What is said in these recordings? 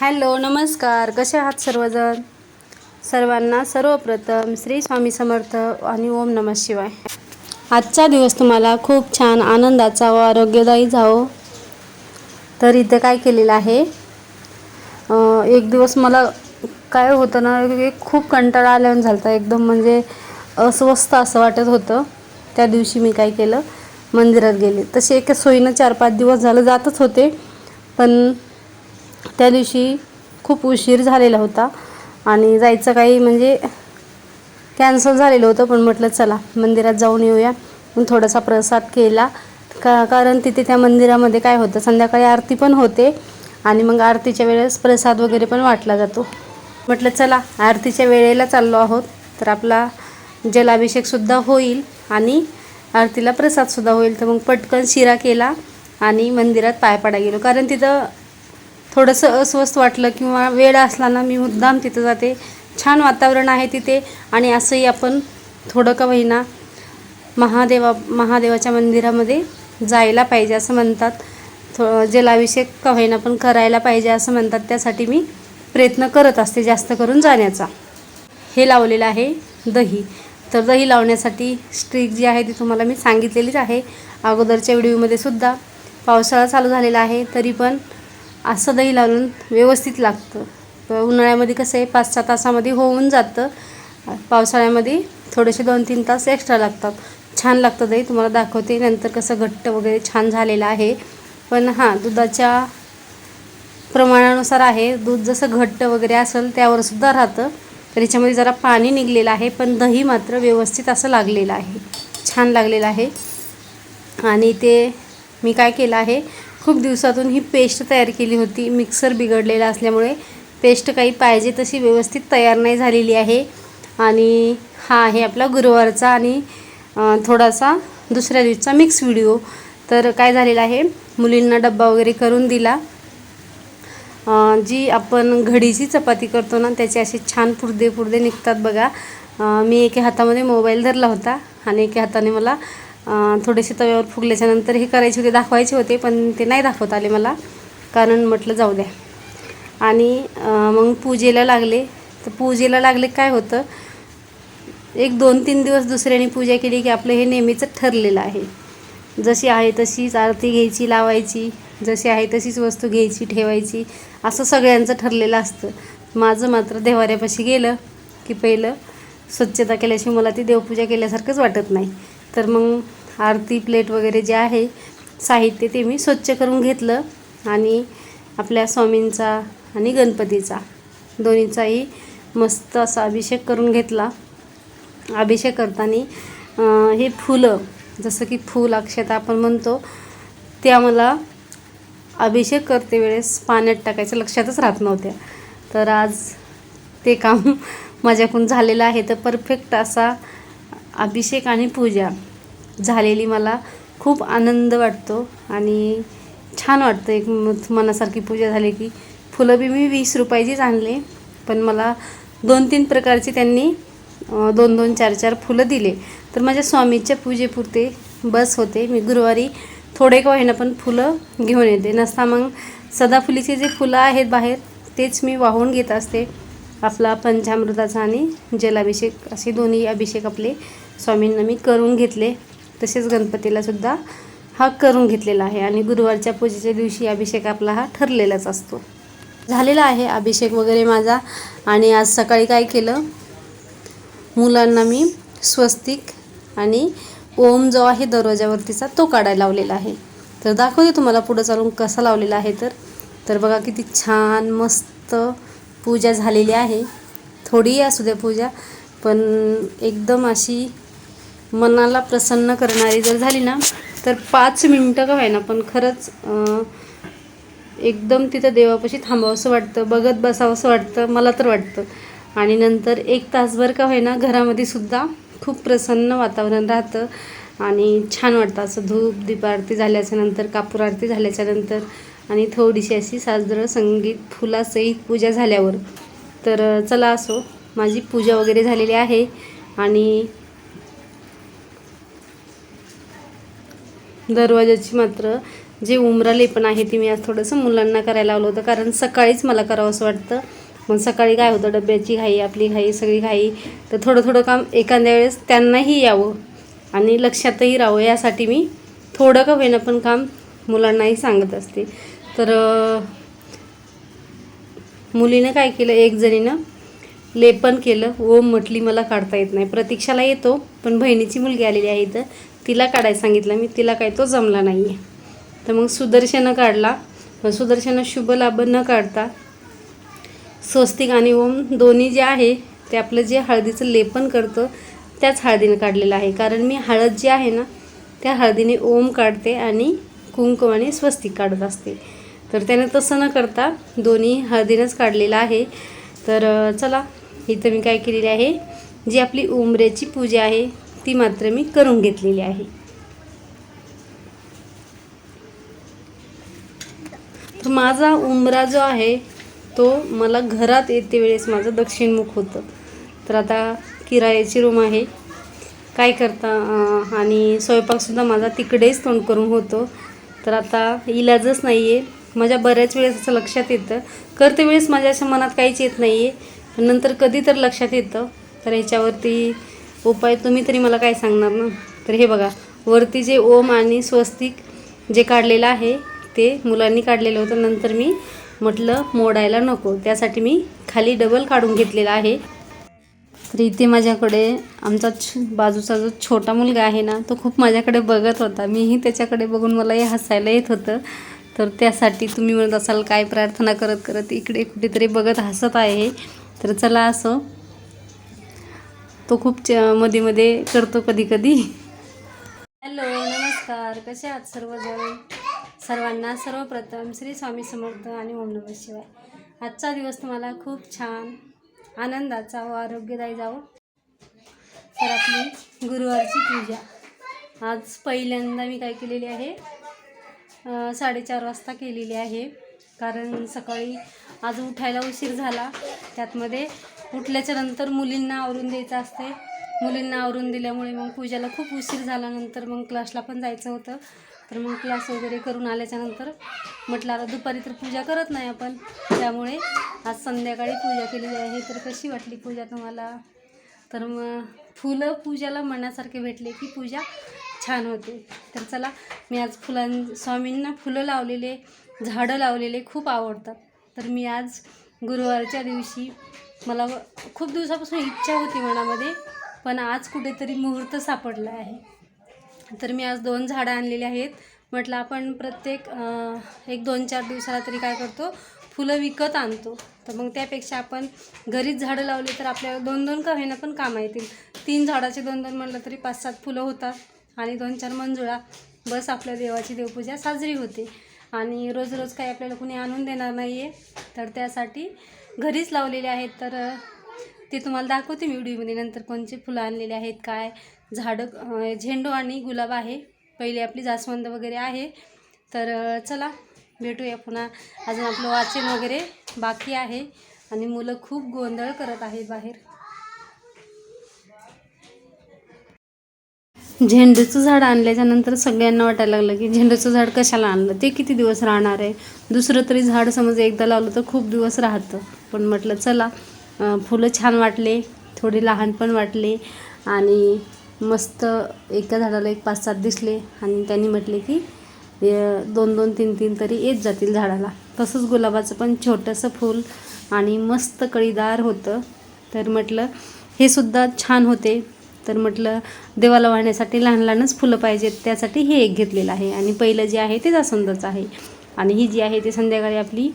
Hello नमस्कार. कसे आहात सर्वजण? सर्वांना सर्वप्रथम श्री स्वामी समर्थ आणि ओम नम शिवाय. आजचा दिवस तुम्हाला खूप छान आनंदाचा व आरोग्यदायी जावो. तर इथे काय केलेलं आहे? एक दिवस मला काय होतं ना एक खूप कंटाळा आल्यावर झाला होता एकदम म्हणजे अस्वस्थ असं वाटत होतं. त्या दिवशी मी काय केलं? मंदिरात गेले. तसे एक सोयीनं चार पाच दिवस झालं जातच होते. पण त्या दिवशी खूप उशीर झालेला होता आणि जायचं काही म्हणजे कॅन्सल झालेलं होतं पण म्हटलं चला मंदिरात जाऊन येऊया. मग थोडासा प्रसाद केला. का कारण तिथे त्या मंदिरामध्ये काय होतं संध्याकाळी आरती पण होते आणि मग आरतीच्या वेळेस प्रसाद वगैरे पण वाटला जातो. म्हटलं चला आरतीच्या वेळेला चाललो आहोत तर आपला जलाभिषेकसुद्धा होईल आणि आरतीला प्रसादसुद्धा होईल. तर मग पटकन शिरा केला आणि मंदिरात पाय पाडा गेलो. कारण तिथं थोडंसं अस्वस्थ वाटलं किंवा वेळ असला ना मी मुद्दाम तिथं जाते. छान वातावरण आहे तिथे आणि असंही आपण थोडं का होईना महादेवा महादेवाच्या मंदिरामध्ये जायला पाहिजे असं म्हणतात. थो जलाभिषेक का होईना पण करायला पाहिजे असं म्हणतात. त्यासाठी मी प्रयत्न करत असते जास्त करून जाण्याचा. हे लावलेलं आहे दही. तर दही लावण्यासाठी स्ट्रीक जी आहे ती तुम्हाला मी सांगितलेलीच आहे. अगोदरच्या व्हिडिओमध्ये सुद्धा पावसाळा चालू झालेला आहे तरी पण असं दही लावून व्यवस्थित लागतं. उन्हाळ्यामध्ये कसं आहे पाच सहा तासामध्ये होऊन जातं. पावसाळ्यामध्ये थोडेसे दोन तीन तास एक्स्ट्रा लागतात. छान लागतं दही तुम्हाला दाखवते. नंतर कसं घट्ट वगैरे छान झालेलं आहे. पण हां दुधाच्या प्रमाणानुसार आहे. दूध जसं घट्ट वगैरे असेल त्यावर सुद्धा राहतं. तर याच्यामध्ये जरा पाणी निघलेलं आहे पण दही मात्र व्यवस्थित असं लागलेलं आहे. छान लागलेलं आहे. आणि ते मी काय केलं आहे खूप दिवसातून ही पेस्ट तयार केली होती. मिक्सर बिघडलेला असल्यामुळे पेस्ट काही पाहिजे तशी व्यवस्थित तयार नाही झालेली आहे. आणि हा आहे आपला गुरुवारचा आणि थोडासा दुसऱ्या दिवसाचा मिक्स व्हिडिओ तर काय झालेलं आहे मुलींना डब्बा वगैरे करून दिला. जी आपण घडीची चपाती करतो ना त्याचे असे छान पुरदे पुरदे निघतात बघा. मी एका हातामध्ये मोबाईल धरला होता आणि एका हाताने मला थोडेसे तव्यावर फुगल्याच्यानंतर हे करायचे होते दाखवायचे होते पण ते नाही दाखवत आले मला. कारण म्हटलं जाऊ द्या. आणि मग पूजेला लागले. तर पूजेला लागले काय होतं? एक दोन तीन दिवस दुसऱ्याने पूजा केली की आपलं हे नेहमीचं ठरलेलं आहे. जशी आहे तशीच आरती घ्यायची लावायची. जशी आहे तशीच वस्तू घ्यायची ठेवायची. असं सगळ्यांचं ठरलेलं असतं. माझं मात्र देवाऱ्यापाशी गेलं की पहिलं स्वच्छता केल्याशिवाय मला ती देवपूजा केल्यासारखंच वाटत नाही. तर मग आरती प्लेट वगैरे जे आहे साहित्य ते मी स्वच्छ करून घेतलं आणि आपल्या स्वामींचा आणि गणपतीचा दोन्हीचाही मस्त असा अभिषेक करून घेतला. अभिषेक करताना हे फुलं जसं की फूल अक्षता आपण म्हणतो त्या मला अभिषेक करते वेळेस पाण्यात टाकायचं लक्षातच राहत नव्हत्या. तर आज ते काम माझ्याकडून झालेलं आहे. तर परफेक्ट असा अभिषेक आणि पूजा. झालेली मला खूप आनंद वाटतो आणि छान वाटतं. एक मनासारखी पूजा झाली की फुलं बी मी वीस रुपयाचीच आणले पण मला दोन तीन प्रकारची त्यांनी दोन दोन चार चार फुलं दिले. तर माझ्या स्वामीच्या पूजेपुरते बस होते. मी गुरुवारी थोडे का होईना पण फुलं घेऊन येते. नसता मग सदाफुलीचे जे फुलं आहेत बाहेर तेच मी वाहून घेत असते. आपला पंचामृताचा आणि जलाभिषेक असे दोन्ही अभिषेक आपले स्वामींना मी करून घेतले. तसेच गणपतीलासुद्धा हा करून घेतलेला आहे. आणि गुरुवारच्या पूजेच्या दिवशी अभिषेक आपला हा ठरलेलाच असतो. झालेला आहे अभिषेक वगैरे माझा. आणि आज सकाळी काय केलं? मुलांना मी स्वस्तिक आणि ओम जो आहे दरवाजावरतीचा तो काढायला लावलेला आहे. तर दाखवते तुम्हाला पुढं चालून कसा लावलेला आहे तर. तर बघा किती छान मस्त पूजा झालेली आहे. थोडी असू द्या पूजा पण एकदम अशी मनाला प्रसन्न करणारी जर झाली ना तर पाच मिनटं का व्हायना पण खरंच एकदम तिथं देवापाशी थांबावंसं वाटतं बघत बसावंसं वाटतं मला तर वाटतं. आणि नंतर एक तासभर का होईना घरामध्ये सुद्धा खूप प्रसन्न वातावरण राहतं आणि छान वाटतं. असं धूप दीप आरती झाल्याच्यानंतर कापूर आरती झाल्याच्यानंतर आणि थोडीशी अशी साजरं संगीत फुलासहित पूजा झाल्यावर. तर चला असो माझी पूजा वगैरे झालेली आहे आणि दरवाजाची मात्र जे उमरा लेपण आहे ते मी आज थोडंसं मुलांना करायला लावलं होतं. कारण सकाळीच मला करावं असं वाटतं. मग सकाळी काय होतं? डब्याची घाई आपली घाई सगळी घाई. तर थोडं थोडं काम एखाद्या वेळेस त्यांनाही यावं. आणि लक्षातही राहावं. यासाठी मी थोडं का होईना पण काम मुलांनाही सांगत असते. तर मुलीनं काय केलं? एक जणीनं लेपन केलं. ओम म्हटली मला काढता येत नाही. प्रतीक्षाला येतो पण बहिणीची मुलगी आलेली आहे इथं. तिला काढायला सांगितलं. मी तिला काय तो जमला नाही आहे तर मग सुदर्शनं काढला. पण सुदर्शनं शुभ लाभ न काढता स्वस्तिक आणि ओम दोन्ही जे आहे ते आपलं जे हळदीचं लेपन करतं त्याच हळदीनं काढलेलं आहे. कारण मी हळद जी आहे ना त्या हळदीने ओम काढते आणि कुंकू आणि स्वस्तिक काढत असते. तर त्याने तसं न करता दोन्ही हळदीनंच काढलेलं आहे. तर चला इथं मी काय केलेली आहे. जी आपली उमऱ्याची पूजा आहे ती मात्र मी करून घेतलेली आहे. तर माझा उमरा जो आहे तो मला घरात येते वेळेस माझं दक्षिणमुख होतं. तर आता किरायाची रूम आहे. काय करता आणि स्वयंपाकसुद्धा माझा तिकडेच तोंड करून होतो. तर आता इलाजच नाही आहे माझ्या बऱ्याच वेळेस असं लक्षात येतं. करते वेळेस माझ्या अशा मनात काहीच येत नाही आहे नंतर कधी तर लक्षात येतं. तर ह्याच्यावरती उपाय तुम्ही तरी मला काय सांगणार ना? तर हे बघा वरती जे ओम आणि स्वस्तिक जे काढलेलं आहे ते मुलांनी काढलेलं होतं. नंतर मी म्हटलं मोडायला नको. त्यासाठी मी खाली डबल काढून घेतलेला आहे. तर इथे माझ्याकडे आमचा छ बाजूचा जो छोटा मुलगा आहे ना तो खूप माझ्याकडे बघत होता. मीही त्याच्याकडे बघून मलाही हसायला येत होतं. तर त्यासाठी तुम्ही म्हणत असाल काय प्रार्थना करत करत इकडे कुठेतरी बघत हसत आहे. तर चला असं तो खूप च मध्ये मध्ये करतो कधी कधी. हॅलो नमस्कार. कसे आहात सर्वजण? सर्वांना सर्वप्रथम श्री स्वामी समर्थ आणि ओम नमः शिवाय. आजचा दिवस तुम्हाला खूप छान आनंदाचा व आरोग्यदायी जावो. तर आपली गुरुवारची पूजा. आज पहिल्यांदा मी काय केलेली आहे? साडेचार वाजता केलेली आहे. कारण सकाळी आज उठायला उशीर झाला. त्यातमध्ये उठल्याच्या नंतर मुलींना आवरून द्यायचं असते. मुलींना आवरून दिल्यामुळे मग पूजाला खूप उशीर झाल्यानंतर मग क्लासला पण जायचं होतं. तर मग क्लास वगैरे करून आल्याच्यानंतर म्हटलं आता दुपारी तर पूजा करत नाही आपण. त्यामुळे आज संध्याकाळी पूजा केलेली आहे. तर कशी वाटली पूजा तुम्हाला? तर मग फुलं पूजाला मनासारखे भेटले की पूजा छान होते. तर चला मी आज फुलां स्वामींना फुलं लावलेले झाडं लावलेले खूप आवडतात. तर मी आज गुरुवारच्या दिवशी मला व- खूप दिवसापासून इच्छा होती मनामध्ये पण आज कुठेतरी मुहूर्त सापडला आहे. तर मी आज दोन झाडं आणलेली आहेत. म्हटलं आपण प्रत्येक एक दोन चार दिवसाला तरी काय करतो फुलं विकत आणतो. तर मग त्यापेक्षा आपण घरीच झाडं लावली तर आपल्याला दोन दोन का होईना पण कामा येतील. तीन झाडाचे दोन दोन म्हटलं तरी पाच सात फुलं होतात आणि दोन चार मंजुळा. बस आपल्या देवाची देवपूजा साजरी होते. आणि रोज रोज काही आपल्याला कुणी आणून देणार नाही आहे तर त्यासाठी घरीच लावलेले आहेत तर ते तुम्हाला दाखवते मी व्हिडिओमध्ये नंतर कोणचे फुलं आणलेले आहेत काय झाडं झेंडू आणि गुलाब आहे. पहिले आपली जास्वंद वगैरे आहे. तर चला भेटूया पुन्हा. अजून आपलं वाचन वगैरे बाकी आहे आणि मुलं खूप गोंधळ करत आहेत बाहेर. झेंडूचं झाड आणल्याच्यानंतर सगळ्यांना वाटायला लागलं की झेंडूचं झाड कशाला आणलं? ते किती दिवस राहणार आहे? दुसरं तरी झाड समज एकदा लावलं तर खूप दिवस राहतं. पण म्हटलं चला फुलं छान वाटले थोडे लहान पण वाटले आणि मस्त एका झाडाला एक पाच सात दिसले आणि त्यांनी म्हटले की दोन दोन तीन तीन तरी येत जातील झाडाला. तसंच गुलाबाचं पण छोटंसं फूल आणि मस्त कळीदार होतं. तर म्हटलं हे सुद्धा छान होते. तर म्हटलं देवाला वाहण्यासाठी लहान लहानच फुलं पाहिजेत त्यासाठी हे एक घेतलेलं आहे. आणि पहिलं जे आहे ते जास्वंदाचं आहे. आणि ही जी आहे ती संध्याकाळी आपली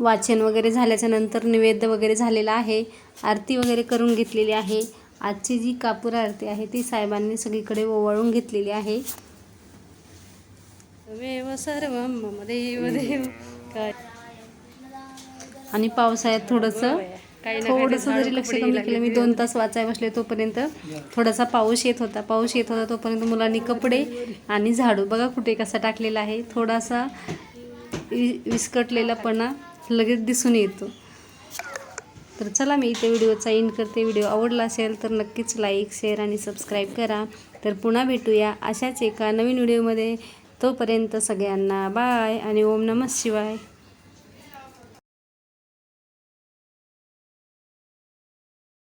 वाचन वगैरे झाल्याच्यानंतर नैवेद्य वगैरे झालेला आहे. आरती वगैरे करून घेतलेली आहे. आजची जी कापूर आरती आहे ती साहेबांनी सगळीकडे ओवाळून घेतलेली आहे. देव सर्व मम देव देव. काय आणि पावसाळ्यात थोडंसं थोडंसं जरी लक्ष कमी केलं मी दोन तास वाचाय बसले तोपर्यंत थोडासा पाऊस येत होता. पाऊस येत होता तोपर्यंत मुलांनी कपडे आणि झाडू. बघा कुठे कसा टाकलेला आहे. थोडासा वि- विस्कटलेलापणा लगेच दिसून येतो. तर चला मी इथे व्हिडिओचा एंड करते. व्हिडिओ आवडला असेल तर नक्कीच लाईक शेअर आणि सबस्क्राईब करा. तर पुन्हा भेटूया अशाच एका नवीन व्हिडिओमध्ये. तोपर्यंत सगळ्यांना बाय आणि ओम नमः शिवाय.